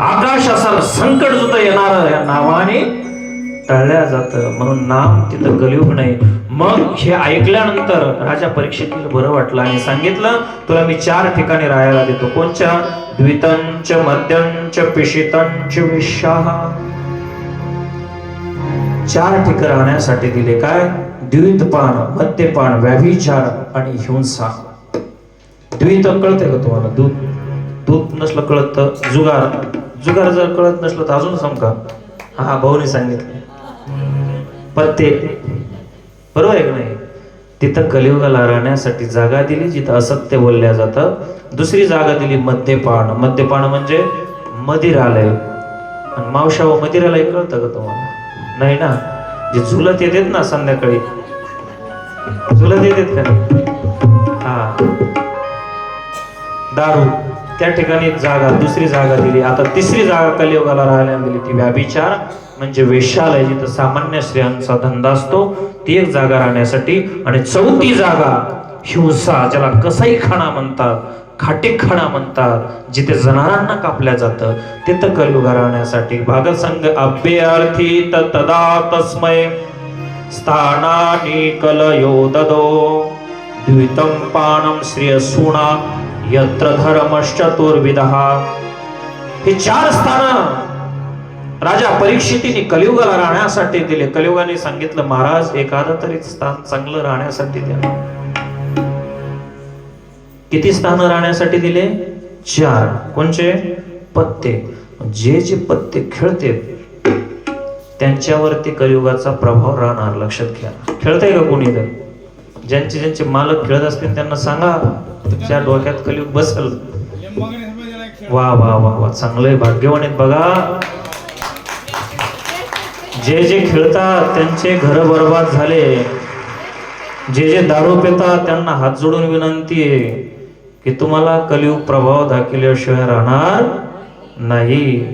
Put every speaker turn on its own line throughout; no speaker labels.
आकाश असा संकट सुद्धा येणार या नावाने टळल्या जातं. म्हणून नाम तिथं कलियुग नाही. मग हे ऐकल्यानंतर राजा परीक्षेतील बरं वाटलं. आणि सांगितलं तुला मी चार ठिकाणी राहायला देतो. कोणच्या? द्वितंच मध्यंच पिशितांच विशाह. चार ठिकाण राहण्यासाठी दिले. काय? द्वितपान मद्यपान व्याभिचार आणि हिंसा. द्वित कळते का तुम्हाला? दूध दूध नसलं कळत. जुगार. जुगार जर कळत नसलं तर अजून समका. हा भाऊने सांगितलं. पत्ते बरोबर आहे का नाही? तिथं कलियुगाला राहण्यासाठी जागा दिली जिथं असत्य बोलल्या जातं. दुसरी जागा दिली मद्यपान. मद्यपान म्हणजे मदिरालय. आणि मावशा व मदिरालय कळतं का तुम्हाला? नाही ना? जे झुलत येतात ना संध्याकाळी. झुलत येतात का नाही? हा. दारू. त्या ठिकाणी जागा दुसरी जागा दिली. आता तिसरी जागा कलियुगाला राहायला दिली ती व्याभिचार म्हणजे वेशालय जिथं सामान्य स्त्रियांचा धंदा असतो ती एक जागा राहण्यासाठी. आणि चौथी जागा हिंसा ज्याला कसाई खाणा म्हणतात खाटीक खाणा म्हणतात जिथे जनावरांना कापल्या जातं तिथं कलियुगा राहण्यासाठी. भागसंग अभ्यर्थी तदा तस्मय स्थानानी कलयो ददो द्वितं पानं श्रियसूणा यत्र धर्मश्चतुर्विदः हे चार स्थान राजा परीक्षितीने कलियुगाला राहण्यासाठी दिले. कलियुगाने सांगितलं महाराज एखादं तरी स्थान चांगलं राहण्यासाठी द्या. किती स्थान राहण्यासाठी दिले? चार. कोणचे? पत्ते. जे जे पत्ते खेळते त्यांच्यावरती कलियुगाचा प्रभाव राहणार. लक्षात घ्या. खेळताय का कोणी तर ज्यांचे ज्यांचे मालक खेळत असतील त्यांना सांगा. तुमच्या डोक्यात कलियुग बसल. वा वा वा वा. चांगलंय भाग्यवान आहेत बघा. जे जे खेळतात त्यांचे घर बर्बाद झाले. जे जे दारू पितात त्यांना हात जोडून विनंती आहे की तुम्हाला कलियुग प्रभाव दाखविल्याशिवाय राहणार नाही.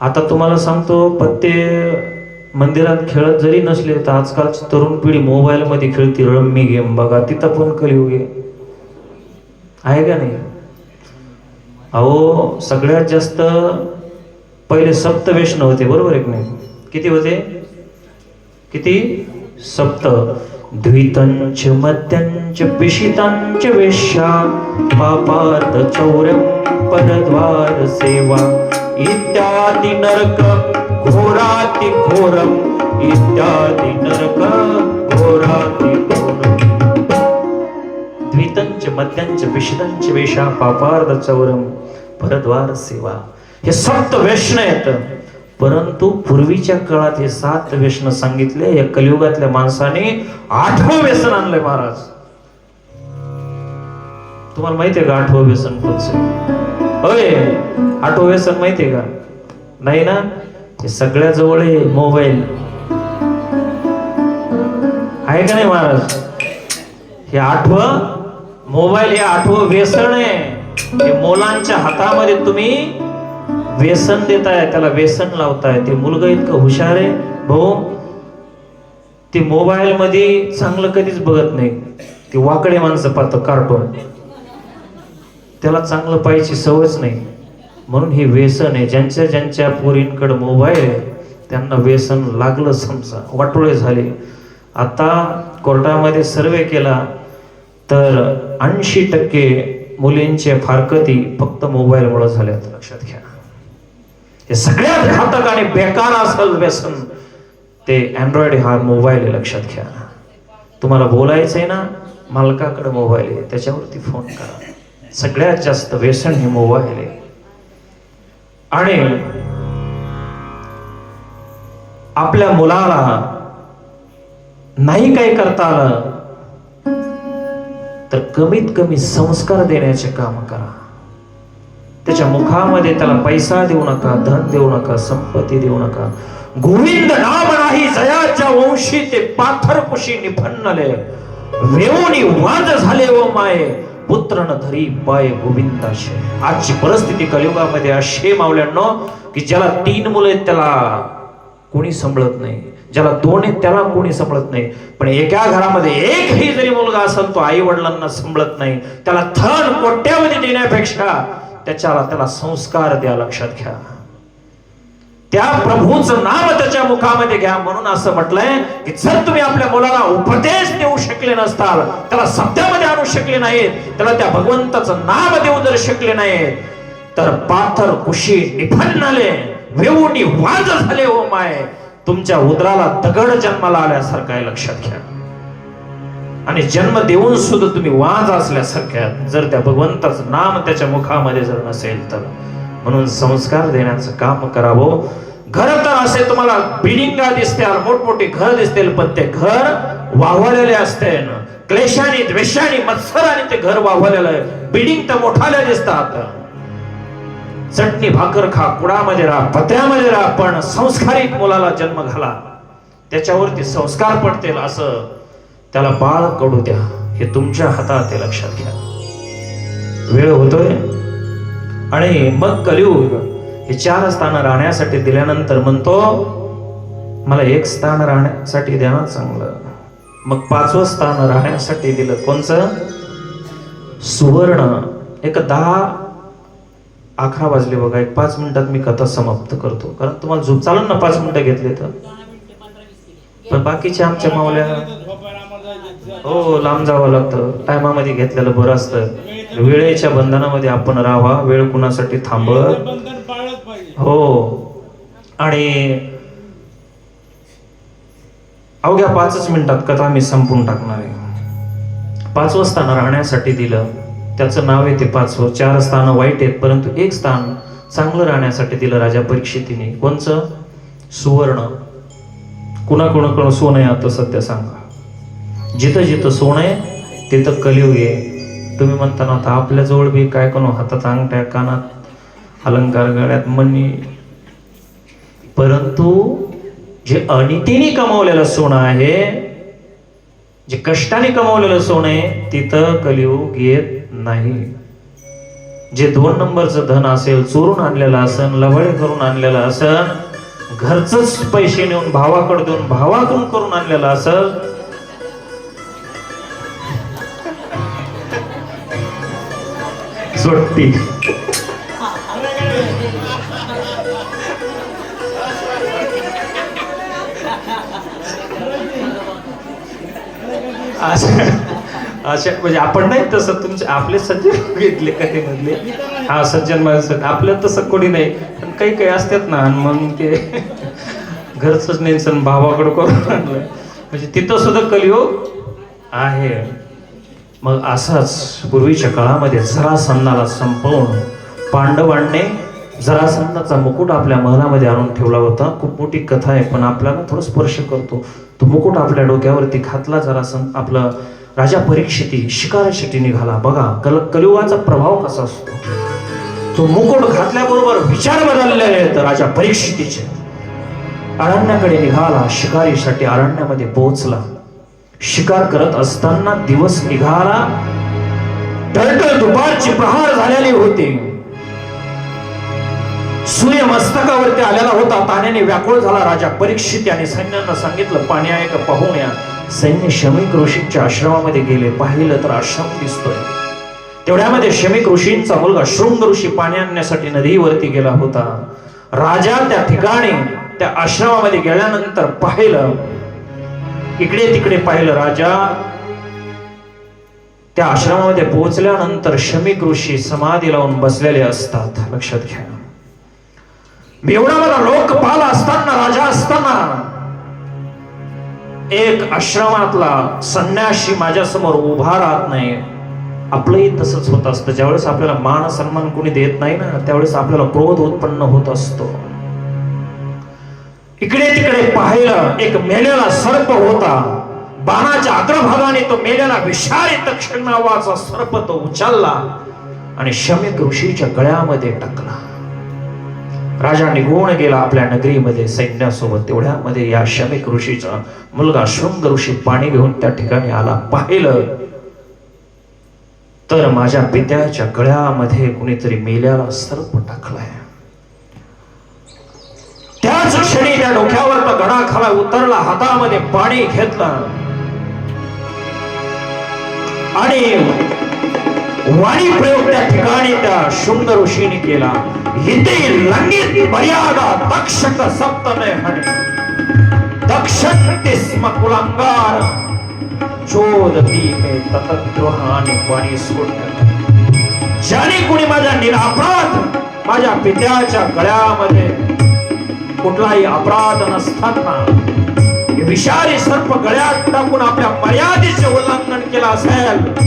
आता तुम्हाला सांगतो पत्ते मंदिरात खेळत जरी नसले तर आजकालची तरुण पिढी मोबाईलमध्ये खेळती. रम्मी गेम बघा तिथं पण कलियुग आहे. आहे का नाही? अहो सगळ्यात जास्त पहिले सप्त वैष्णव होते बरोबर आहे की नाही? किती होते? किती? सप्त. द्वितंच मद्यंच पिशितांच वेश्या पापात चौर्य परद्वार सेवा इत्यादी नरक. घोराति घोरम इत्यादी नरक घोराति घोरम द्वितंच मद्यांच विषितांच वेशा पापार्ध चौरम भरद्वार सेवा. हे सप्त व्यसन आहेत. परंतु पूर्वीच्या काळात हे सात व्यसन सांगितले या कलियुगातल्या माणसाने आठवं व्यसन आणलंय महाराज. तुम्हाला माहितीये का आठवं व्यसन कोणचं? अय आठवं व्यसन माहितीये का? नाही ना? ते सगळ्या जवळ आहे मोबाईल आहे का नाही महाराज? हे आठवं मोबाईल हे आठवं व्यसन आहे. हे मुलांच्या हातामध्ये तुम्ही व्यसन देताय त्याला व्यसन लावताय. ते मुलगा इतकं हुशार आहे. भाऊ ते मोबाईल मध्ये चांगलं कधीच बघत नाही. ते वाकडे माणसं पाहतं कार्टून त्याला चांगलं पाहिजे सवयच नाही. म्हणून हे व्यसन आहे. ज्यांच्या ज्यांच्या पोरींकडे मोबाईल आहे त्यांना व्यसन लागलं समजा. वाटोळे झाले. आता कोर्टामध्ये सर्वे केला तर ऐंशी टक्के मुलींचे फारकती फक्त मोबाईलमुळे झाल्यात. लक्षात घ्या. हे सगळ्यात घातक आणि बेकार असल व्यसन ते अँड्रॉइड हा मोबाईल आहे लक्षात घ्या. तुम्हाला बोलायचं आहे ना मालकाकडे मोबाईल आहे. त्याच्यावरती फोन करा. सगळ्यात जास्त व्यसन हे मोबाईल आहे. आणि आपल्या मुलाला नाही काही करता आलं तर कमीत कमी संस्कार देण्याचे काम करा. त्याच्या मुखामध्ये त्याला पैसा देऊ नका धन देऊ नका संपत्ती देऊ नका. गोविंद नाम नाही जयाच्या वंशी ते पाथर कुशी निफन्नले. वेऊनी वाद झाले व माये. पुत्र न धरी पाय गोविंदाशे आजची परिस्थिती कलियुगामध्ये असे मावल्यांनो की ज्याला तीन मुलं आहेत त्याला कोणी सांभाळत नाही. ज्याला दोन आहेत त्याला कोणी सांभाळत नाही. पण एका घरामध्ये एकही जरी मुलगा असेल तो आई वडिलांना सांभाळत नाही. त्याला थर कोट्यामध्ये देण्यापेक्षा त्याच्याला त्याला संस्कार द्या लक्षात घ्या. त्या प्रभूचं नाव त्याच्या मुखामध्ये घ्या. म्हणून असं म्हटलंय की जर तुम्ही आपल्या मुलाला उपदेश देऊ शकले नसताल त्याला सत्यामध्ये आणू शकले नाहीत त्याला त्या भगवंताचं नाव देऊ जर शकले नाहीत तर पाथर कुशी निफन्नले वेऊनी वाज झाले हो माय. तुमच्या उदराला दगड जन्माला आल्यासारखं आहे लक्षात घ्या. आणि जन्म देऊन सुद्धा तुम्ही वाज असल्यासारख्या जर त्या भगवंताचं नाम त्याच्या मुखामध्ये जर नसेल तर. म्हणून संस्कार देण्याचं काम करावं. घर तर असे तुम्हाला बिल्डिंगा दिसते मोठमोठी घर दिसतील पण ते घर वाहवलेले असते. क्लेशाने द्वेषाने मत्सराने ते घर वाहवलेलं आहे. बिल्डिंग तर मोठाले दिसतात. चटणी भाकर खा कुडामध्ये राहा पत्र्यामध्ये राहा पण संस्कारित मुलाला जन्म घाला. त्याच्यावरती संस्कार पडतील असं त्याला बाळ कडू द्या. हे तुमच्या हातात ते लक्षात घ्या. वेळ होतोय? आणि मग कलियुग हे चार स्थान राहण्यासाठी दिल्यानंतर म्हणतो मला एक स्थान राहण्यासाठी द्या ना चांगलं. मग पाचवं स्थान राहण्यासाठी दिलं कोणचं? सुवर्ण. एक दहा अकरा वाजले बघा एक पाच मिनिटात मी कथा समाप्त करतो. कारण तुम्हाला झोप चालून ना पाच मिनिटं घेतले तर. पण बाकीच्या आमच्या मावल्या हो, हो लांब जावं लागतं. टायमामध्ये घेतलेलं बरं असतं. वेळेच्या बंधनामध्ये आपण राहावा. वेळ कुणासाठी थांबत? हो. आणि अवघ्या पाचच मिनिटात कथा मी संपून टाकणार आहे. पाचवं स्थान राहण्यासाठी दिलं. त्याचं नाव आहे ते पाचवं चार स्थान वाईट आहेत परंतु एक स्थान चांगलं राहण्यासाठी दिलं राजा परीक्षितीने. कोणचं? सुवर्ण. कुणाकुणाकडं सोनं आहे आता सध्या सांगा. जिथं जिथं सोनं आहे तिथं कलियुग आहे. तुम्ही म्हणता ना आता आपल्याजवळ बी काय करू हातात अंगठ्या कानात अलंकार गळ्यात मणी परंतु जे अनितीने कमावलेलं सोनं आहे जे कष्टाने कमावलेलं सोनं आहे तिथं कलियुग येत नाही. जे दोन नंबरचं धन असेल चोरून आणलेलं असन लवळे करून आणलेलं असन घरचंच पैसे नेऊन भावाकडे देऊन भावाकडून करून आणलेलं असल जोडती. अशा अशा म्हणजे आपण नाही तसं तुमचे आपले सज्जन घेतले कथेमधले. हा सज्जन माणसं आपलं तसं कोणी नाही. पण काही काही असतात ना आणि मग ते घरच सण भावाकडं करून म्हणजे तिथं सुद्धा कलियोग आहे. मग असाच पूर्वीच्या काळामध्ये जरासंधाला संपवून पांडवांनी जरासंधाचा मुकुट आपल्या महलामध्ये आणून ठेवला होता. खूप मोठी कथा आहे पण आपल्याला थोडं स्पर्श करतो. तो मुकुट आपल्या डोक्यावरती घातला जरासंध आपलं राजा परीक्षिती शिकारासाठी निघाला. बघा कल कलियुगाचा प्रभाव कसा असतो. तो मुकुट घातल्याबरोबर विचार बदलले आहेत राजा परीक्षितीचे. अरण्याकडे निघाला. शिकारीसाठी अरण्यामध्ये पोहोचला. शिकार करत असताना दिवस निघाला टळटळ दुपारची प्रहार झालेली होती. सूर्य मस्तकावरती आलेला होता पाण्याने व्याकुळ झाला राजा. परीक्षित याने सैन्यांना सांगितलं पाणी आहे का पाहून सैन्य शमिक ऋषींच्या आश्रमामध्ये गेले. पाहिलं तर आश्रम दिसतोय. तेवढ्यामध्ये शमिक ऋषींचा मुलगा शृंग ऋषी पाणी आणण्यासाठी नदीवरती गेला होता. राजा त्या ठिकाणी त्या आश्रमामध्ये गेल्यानंतर पाहिलं इकडे तिकडे पाहिलं राजा. त्या आश्रमामध्ये पोहोचल्यानंतर शमिक ऋषी समाधी लावून बसलेले असतात. लक्षात घ्या. एवढा मला लोकपाल असताना राजा असताना एक आश्रमातला संन्याशी माझ्यासमोर उभा राहत नाही. आपलंही तसंच होत असतं. ज्यावेळेस आपल्याला मान सन्मान कोणी देत नाही ना त्यावेळेस आपल्याला क्रोध उत्पन्न होत असतो. इकडे तिकडे पाहिलं एक मेलेला सर्प होता. बाणाच्या अग्रभागाने तो मेलेला विषारी तक्षण नावाचा सर्प तो उचलला आणि शमिक ऋषीच्या गळ्यामध्ये टाकला. राजा निघून गेला आपल्या नगरीमध्ये सैन्यासोबत. तेवढ्यामध्ये या शमिक ऋषीचा मुलगा शृंग ऋषी पाणी घेऊन त्या ठिकाणी आला. पाहिलं तर माझ्या पित्याच्या गळ्यामध्ये कुणीतरी मेल्याला सर्प टाकलाय त्याच क्षणी त्या डोक्यावर तो गडा खाला उतरला हातामध्ये पाणी घेतलं. आणि वाणी प्रयोग त्या ठिकाणी त्या शुंद ऋषीने केला. हिते लंगित मर्यादा तक्षक सप्तमे हणे दक्षन्ति स्म कुलंगार चोदती मे ततद्रोहाने वाणी सोडण्यात ज्याने कुणी माझा निरापराध माझ्या पित्याच्या गळ्यामध्ये कुठलाही अपराध नसताना विषारी सर्प गळ्यात टाकून आपल्या मर्यादेचे उल्लंघन केलं असेल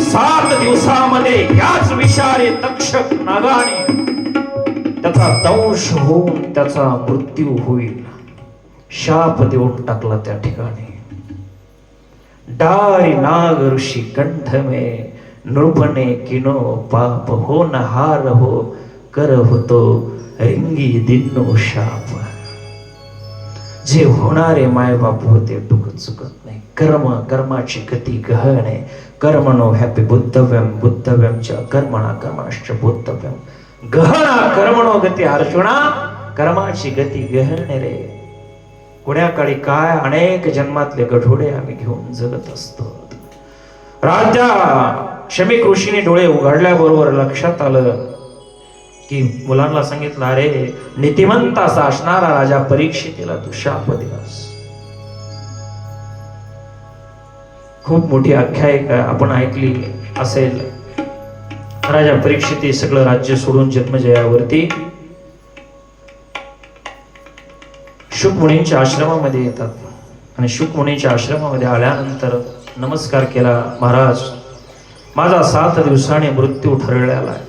सात दिवसामध्ये याच विषारी तक्षक नागाने त्याचा दंश होऊन त्याचा मृत्यू होईल. शाप देऊन टाकला त्या ठिकाणी. डारी नाग ऋषी कंठ मे नृपणे किनो पाप हो न हार हो कर होतो रिंगी दिन्नो शाप. जे होणारे मायबाप होते डुक चुकत नाही. कर्म कर्माची गती गहन आहे कर्मणो हॅपी बुद्धव्यम बुद्धव्यमच्या कर्मणा कर्माश्च बुद्धव्यम गहना कर्मणो गती अर्जुना कर्माची गती गहन रे. पुण्या काळी काय अनेक जन्मातले गढोडे आम्ही घेऊन जगत असतो. राजा शमी ऋषीने डोळे उघडल्याबरोबर लक्षात आलं की मुलांना सांगितलं अरे नीतिमंत असा असणारा राजा परीक्षितेला तू शाप दिलास खूप मोठी आख्यायिका आपण ऐकली असेल. राजा परीक्षिती सगळं राज्य सोडून जन्मजयावरती शुकमुनींच्या आश्रमामध्ये येतात. आणि शुकमुनीच्या आश्रमामध्ये आल्यानंतर नमस्कार केला महाराज. माझा सात दिवसाने मृत्यू ठरलेला आहे.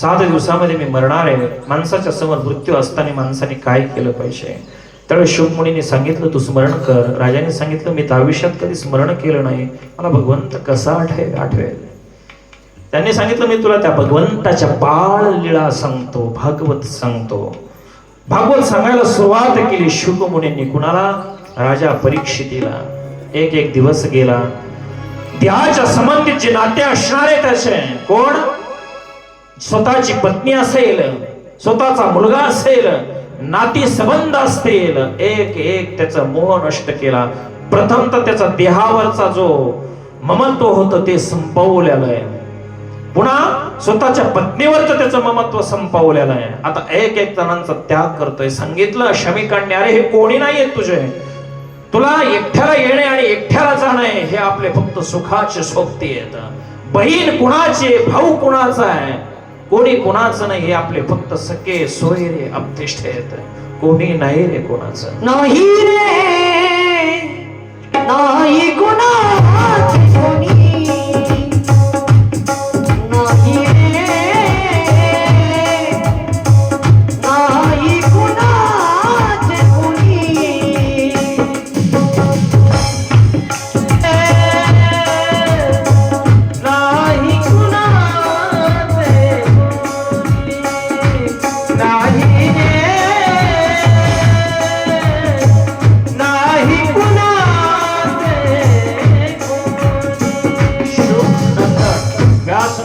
सात दिवसामध्ये मी मरणार आहे. माणसाच्या समोर मृत्यू असताना माणसाने काय केलं पाहिजे? त्यावेळेस शुकमुनीने सांगितलं तू स्मरण कर. राजाने सांगितलं मी तर आयुष्यात कधी स्मरण केलं नाही. मला भगवंत कसा आठवे आठवेल? त्यांनी सांगितलं मी तुला त्या भगवंताच्या बाळ लीळा सांगतो भागवत सांगतो. भागवत सांगायला सुरुवात केली शिवमुनींनी. कुणाला? राजा परीक्षितीला. एक एक दिवस गेला. देहाच्या संबंधित जे नाते असणारे त्याचे कोण? स्वतःची पत्नी असेल स्वतःचा मुलगा असेल नाती संबंध असतील एक एक त्याचा मोह नष्ट केला. प्रथम तर त्याचा देहावरचा जो ममत्व होत ते संपवलेलं आहे. पुन्हा स्वतःच्या पत्नीवर तर त्याचं ममत्व संपवलेलं आहे. आता एक एक जणांचा त्याग करतोय. सांगितलं शमिकांनी अरे हे कोणी नाहीये तुझे? तुला एकट्याला येणे आणि एकट्याला जाणे हे आपले फक्त सुखाचे सोबती आहेत. बहीण कुणाचे भाऊ कुणाचा आहे? कोणी कोणाचं नाही हे आपले फक्त सके सोयरे अपतिष्ठ आहेत. कोणी नाही रे कोणाचं.
नाही रे.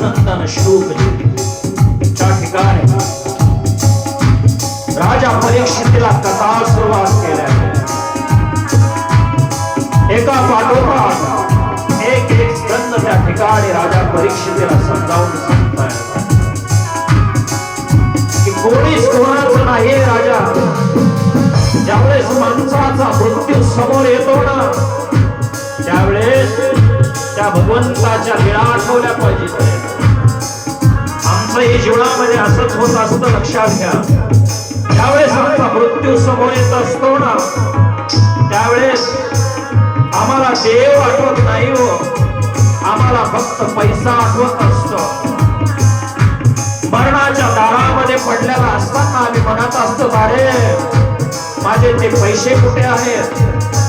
व्यास नंदन त्या ठिकाणी राजा परीक्षितीला कथा सुरुवात केल्या एका पाठोपाठ एक एक स्कंद त्या ठिकाणी राजा परीक्षितीला समजावून सांगताय. की कोणीच कोणाचं नाही राजा. ज्यावेळेस माणसाचा मृत्यू समोर येतो ना त्यावेळेस त्या भगवंताच्या वेळा आठवल्या पाहिजे आमचंही जीवनामध्ये असत होत असतं लक्षात घ्या. ज्यावेळेस आमचा मृत्यू समोर येत असतो ना त्यावेळेस आम्हाला देव आठवत नाही हो. आम्हाला फक्त पैसा आठवत असतो. मरणाच्या दारामध्ये पडलेला असताना आम्ही म्हणत असतो अरे माझे ते पैसे कुठे आहेत?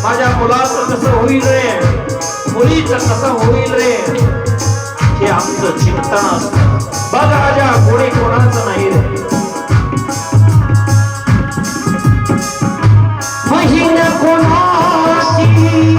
माझ्या मुलाचं कसं होईल रे? मुलीचं कसं होईल रे? हे आमचं चिंतन असतं. बघ राजा कोणी कोणाचं नाही रे.
बहीण कोणाची?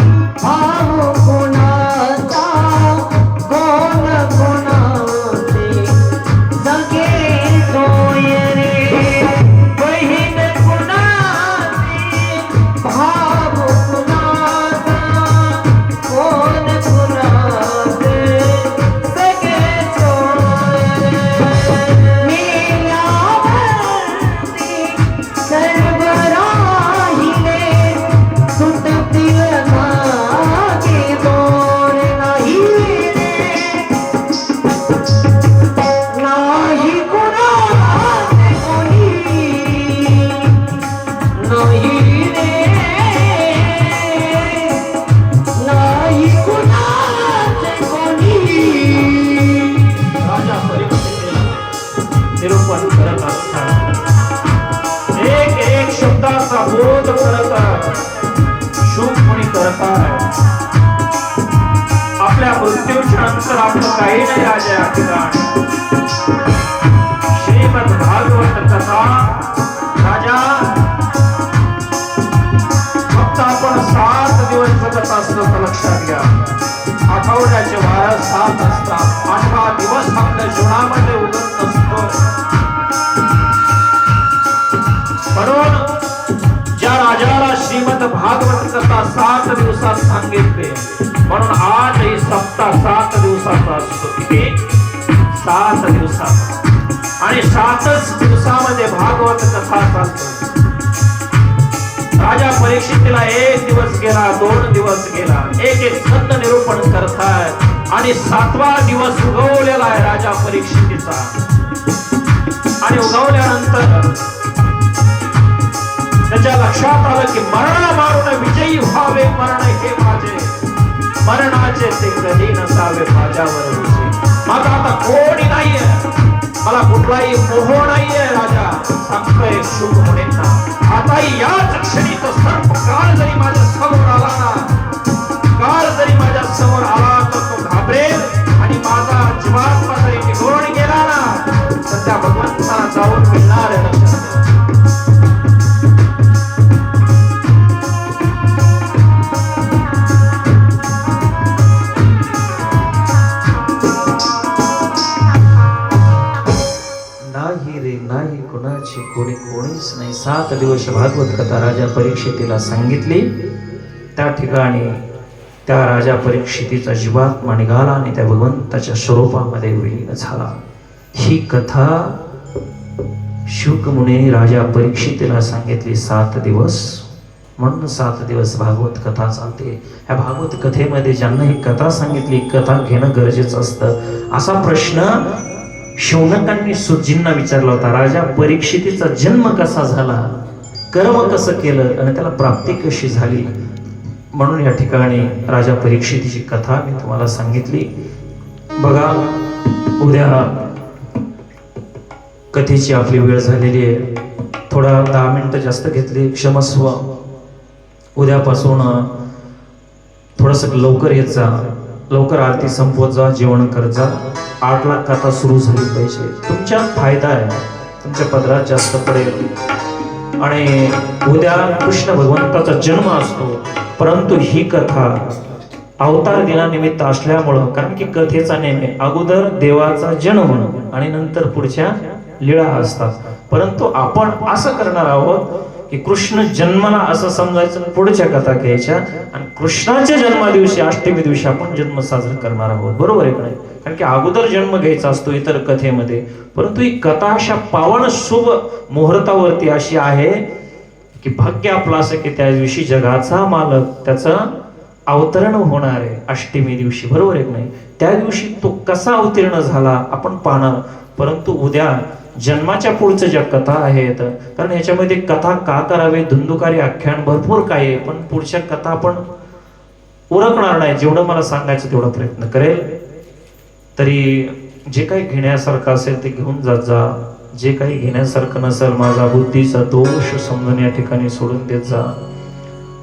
मृत्यूच्या नंतर आपलं काही नाही राजा या आणि सातच दिवसामध्ये भागवत कथा चालतो. राजा परीक्षितीला एक दिवस गेला दोन दिवस गेला. एक एक छंद निरूपण करतायत आणि सातवा दिवस उगवलेला आहे राजा परीक्षितीचा. आणि उगवल्यानंतर त्याच्या लक्षात आलं की मरण मारून विजयी व्हावे मरण हे माझे. मरणाचे ते कधी नसावे माझ्यावर. विजय माझा आता कोणी नाहीये. मला कुठलाही मोह नाहीये राजा. सांगतोय शुभ होण्याचा आता याच क्षणी तो सर्प काळ जरी माझ्यासमोर आला ना काळ जरी माझ्यासमोर आला तर तो घाबरेल आणि माझा जीवात्मा जरी निघून गेला ना तर त्या भगवंताला जाऊन मिळणार कोणाची कोणी कोणीच नाही. सात दिवस भागवत कथा राजा परीक्षितीला सांगितली. त्या ठिकाणी त्या राजा परीक्षितीचा जीवात्मा निघाला आणि त्या भगवंताच्या स्वरूपामध्ये विलीन झाला. ही कथा शुकमुनी राजा परीक्षितीला सांगितली. सात दिवस. म्हणून सात दिवस भागवत कथा चालते. ह्या भागवत कथेमध्ये ज्यांना ही कथा सांगितली कथा घेणं गरजेचं असतं. असा प्रश्न शौनकांनी सुजींना विचारला होता राजा परीक्षितीचा जन्म कसा झाला? कर्म कसं केलं? आणि त्याला प्राप्ती कशी झाली? म्हणून या ठिकाणी राजा परीक्षितीची कथा मी तुम्हाला सांगितली. बघा उद्या कथेची आपली वेळ झालेली आहे. थोडा दहा मिनटं जास्त घेतली क्षमस्व. उद्यापासून थोडंसं लवकर येत जा. लवकर आरती संपवत जा जेवण करत जा. आठ लाख कथा सुरू झाली पाहिजे. तुमच्या फायदा आहे. तुमच्या पदरात जास्त पडेल. आणि उद्या कृष्ण भगवंताचा जन्म असतो. परंतु ही कथा अवतार दिनानिमित्त असल्यामुळं कारण की कथेचा नेहमी अगोदर देवाचा जन्म आणि नंतर पुढच्या लीळा असतात. परंतु आपण असं करणार आहोत की कृष्ण जन्मला असं समजायचं पुढच्या कथा घ्यायच्या. आणि कृष्णाच्या जन्मादिवशी अष्टमी दिवशी आपण जन्म साजरा करणार आहोत. बरोबर आहे का नाही? कारण की अगोदर जन्म घ्यायचा असतो इतर कथेमध्ये. परंतु ही कथा अशा पावन शुभ मुहूर्तावरती अशी आहे की भाग्य आपलं असं की त्या दिवशी जगाचा मालक त्याचं अवतरण होणार आहे अष्टमी दिवशी. बरोबर आहे नाही? त्या दिवशी तो कसा अवतीर्ण झाला आपण पाहणार. परंतु उद्या जन्माच्या पुढच्या ज्या कथा आहेत कारण याच्यामध्ये कथा का करावे? धुंदुकारी आख्यान भरपूर काय आहे पण पुढच्या कथा आपण उरकणार नाही. जेवढं मला सांगायचं तेवढा प्रयत्न करेल. तरी जे काही घेण्यासारखं असेल ते घेऊन जात जा. जे काही घेण्यासारखं नसेल माझा बुद्धीचा दोष समजून या ठिकाणी सोडून देत जा.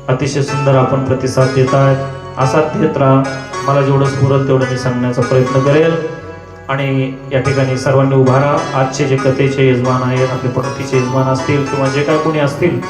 अतिशय सुंदर आपण प्रतिसाद देत आहेत. असा देत राहा. मला जेवढं स्फुरल तेवढं मी सांगण्याचा प्रयत्न करेल. आणि या ठिकाणी सर्वांनी उभा राहा. आजचे जे कथेचे यजमान आहेत आपले पंक्तीचे यजमान असतील किंवा जे काय कोणी असतील